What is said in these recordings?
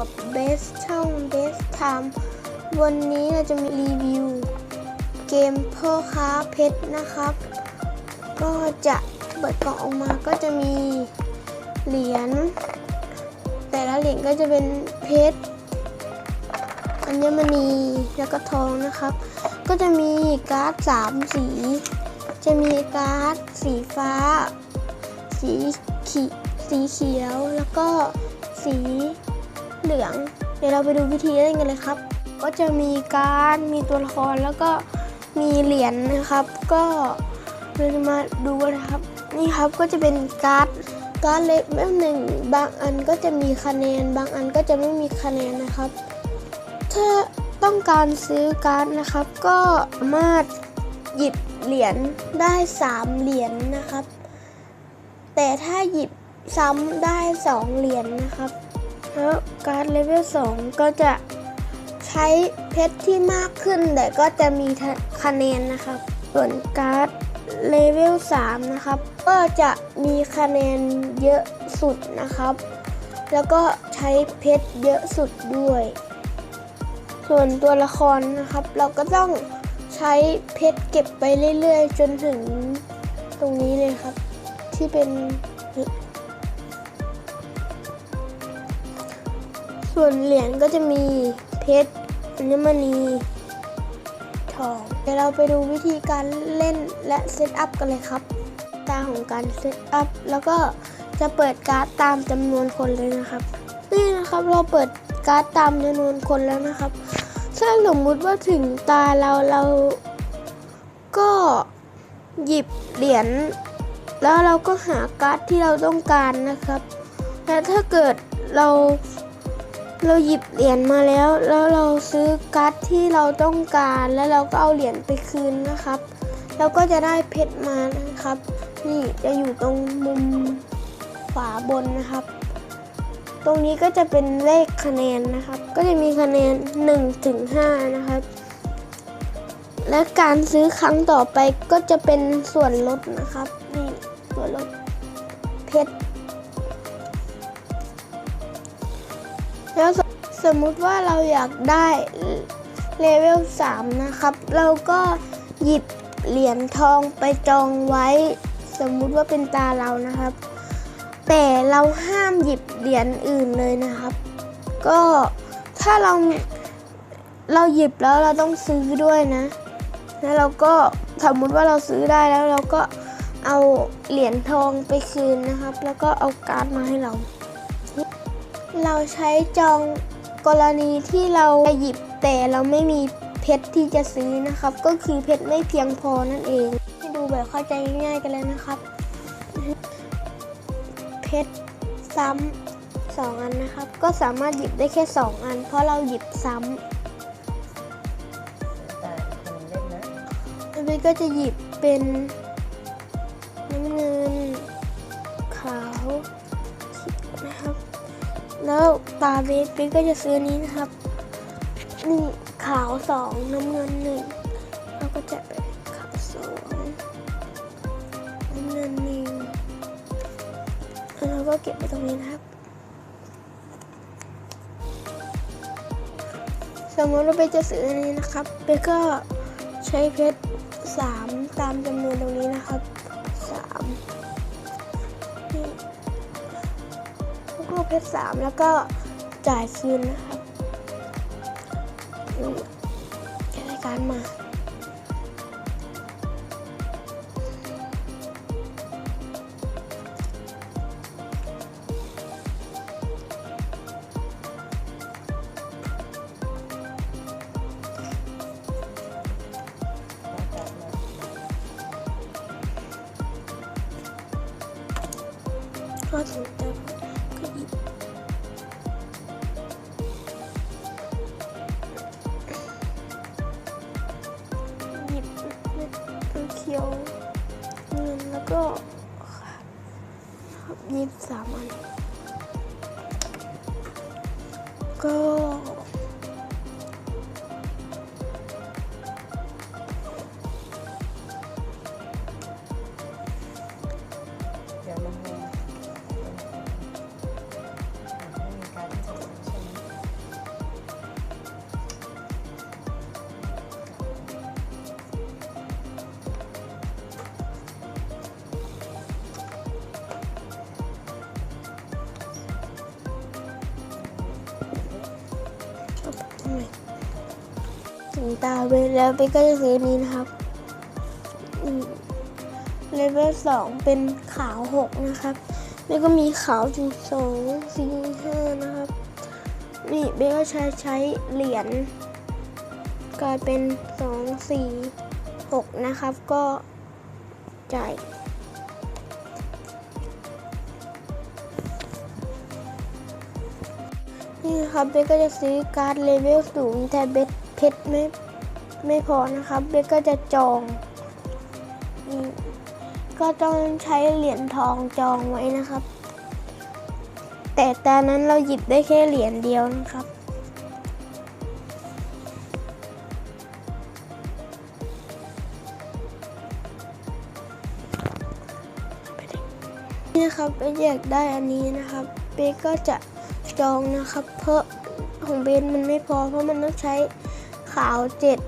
กับเบสช่องเบสไทม์วันนี้เราจะมีรีวิว เกมพ่อค้าเพชรนะครับ ก็จะเปิดกล่องออกมาก็จะมีเหรียญ แต่ละเหรียญก็จะเป็นเพชรอัญมณีแล้วก็ทองนะครับ ก็จะมีการ์ดสามสี จะมีการ์ดสีฟ้า สีขีสีเขียวแล้วก็สี เหลือง เดี๋ยวเราไปดูวิธีเล่นกันเลยครับ ก็จะมีการ์ดมีตัวละครแล้วก็มีเหรียญนะครับ ก็เราจะมาดูกันนะครับ นี่ครับก็จะเป็นการ์ดการ์ดเล็กแบบหนึ่งบางอันก็จะมีคะแนน บางอันก็จะไม่มีคะแนนนะครับ ถ้าต้องการซื้อการ์ดนะครับ ก็สามารถหยิบเหรียญได้ 3 เหรียญนะครับ แต่ถ้าหยิบซ้ำได้ 2 เหรียญนะครับ แล้วการ์ดเลเวล2ก็จะใช้เพชรที่มากขึ้น แต่ก็จะมีคะแนนนะครับ ส่วนการ์ดเลเวล3นะครับ ก็จะมีคะแนนเยอะสุดนะครับ แล้วก็ใช้เพชรเยอะสุดด้วย ส่วนตัวละครนะครับ เราก็ต้องใช้เพชรเก็บไปเรื่อยๆ จนถึงตรงนี้เลยครับ ที่เป็น ส่วนเหรียญก็จะมีเพชรอัญมณีทองเดี๋ยวเราไปดูวิธีการเล่นและเซตอัพกันเลยครับตาของการเซตอัพแล้วก็จะเปิดการ์ดตามจำนวนคนเลยนะครับ นี่นะครับเราเปิดการ์ดตามจำนวนคนแล้วนะครับถ้าสมมุติว่าถึงตาเราเราก็หยิบเหรียญแล้วเราก็หาการ์ดที่เราต้องการนะครับ และถ้าเกิดเรา เราหยิบเหรียญมาแล้ว แล้วเราซื้อการ์ดที่เราต้องการ แล้วเราก็เอาเหรียญไปคืนนะครับ เราก็จะได้เพชรมานะครับ นี่จะอยู่ตรงมุมขวาบนนะครับ ตรงนี้ก็จะเป็นเลขคะแนนนะครับ ก็จะมีคะแนน1ถึง5นะครับ และการซื้อครั้งต่อไปก็จะเป็นส่วนลดนะครับ นี่ส่วนลดเพชร แล้วสสมมุติว่าเราอยากได้เลเวล3นะครับ เราก็หยิบเหรียญทองไปจองไว้ สมมุติว่าเป็นตาเรานะครับ แต่เราห้ามหยิบเหรียญอื่นเลยนะครับ ก็ถ้าเราเราหยิบแล้วเราต้องซื้อด้วยนะ แล้วเราก็สมมติว่าเราซื้อได้แล้วเราก็เอาเหรียญทองไปคืนนะครับ แล้วก็เอาการ์ดมาให้เรา เราใช้จองกรณีที่เราจะหยิบแต่เราไม่มีเพชรที่จะซื้อนะครับ ก็คือเพชรไม่เพียงพอนั่นเองให้ดูแบบเข้าใจง่ายๆกันเลยนะครับ เพชรซ้ำสองอันนะครับ ก็สามารถหยิบได้แค่ 2 อัน เพราะเราหยิบซ้ำแต่คนเล่นนะแล้วพี่ก็จะหยิบเป็นน้ำเงินขาว แล้วตาเบสพี่ก็จะซื้อนี้นะครับนี่ขาวสองน้ำเงินหนึ่งเราก็จะเป็นขาวสองน้ำเงินหนึ่งแล้วเราก็เก็บไว้ตรงนี้นะครับ สมมติเราไปจะซื้ออันนี้นะครับเบก็ใช้เพชรสามตามจำนวนตรงนี้นะครับสาม แล้วก็เพชรสามแล้วก็จ่ายคืนนะครับแค่การมาแล้วแต่เราก็ถึงจะก็ หยิบเม็ดเขียวเงินแล้วก็หยิบสามอันก็ ตาเบสแล้วเบสก็จะซื้อนี้นะครับเลเวลสองเป็นขาวหกนะครับ แล้วก็มีขาวถึงสองสี่ห้านะครับ นี่เบสก็ใช้ใช้เหรียญกลายเป็นสองสี่หกนะครับ ก็จ่ายนี่ครับเบสก็จะซื้อการ์ดเลเวลสูงแต่เบส เพชรไม่ไม่พอนะครับเบสก็จะจอง ก็ต้องใช้เหรียญทองจองไว้นะครับ แต่ตอนนั้นเราหยิบได้แค่เหรียญเดียวนะครับนี่นะครับเบสอยากได้อันนี้นะครับเบสก็จะจองนะครับ เพราะของเบสมันไม่พอเพราะมันต้องใช้าวเจ็ด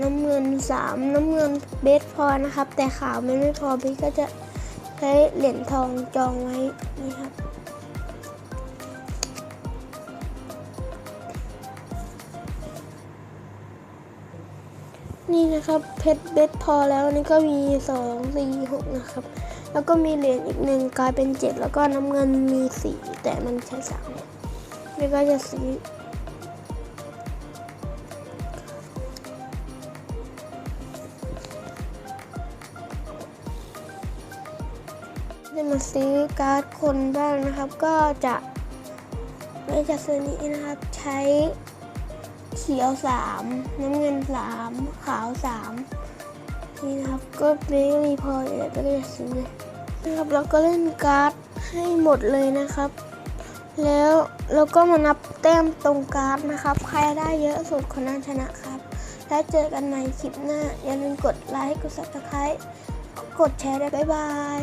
น้ำเงินสามน้ำเงินเบสพอนะครับ แต่ขาวมันไม่พอเบสก็จะใช้เหรียญทองจองไว้นี่ครับนี่นะครับเพชรเบสพอแล้วนี่ก็มีสองสี่หกนะครับ แล้วก็มีเหรียญอีกหนึ่งกลายเป็นเจ็ดแล้วก็น้ำเงินมีสีแต่มันใช้สามนี่ก็จะซื้อ มาซื้อการ์ดคนบ้างนะครับ ก็จะไม่จะซื้อนี้นะครับ ใช้เขียวสามน้ำเงินสามขาวสามนี่นะครับ ก็ไม่มีพออยู่แล้วก็จะซื้อเลยนะครับเราก็เล่นการ์ดให้หมดเลยนะครับ แล้วเราก็มานับแต้มตรงการ์ดนะครับ ใครได้เยอะสุดคนนั้นชนะครับ แล้วเจอกันใหม่คลิปหน้า อย่าลืมกดไลค์กด subscribe กดแชร์ด้วยบ๊ายบาย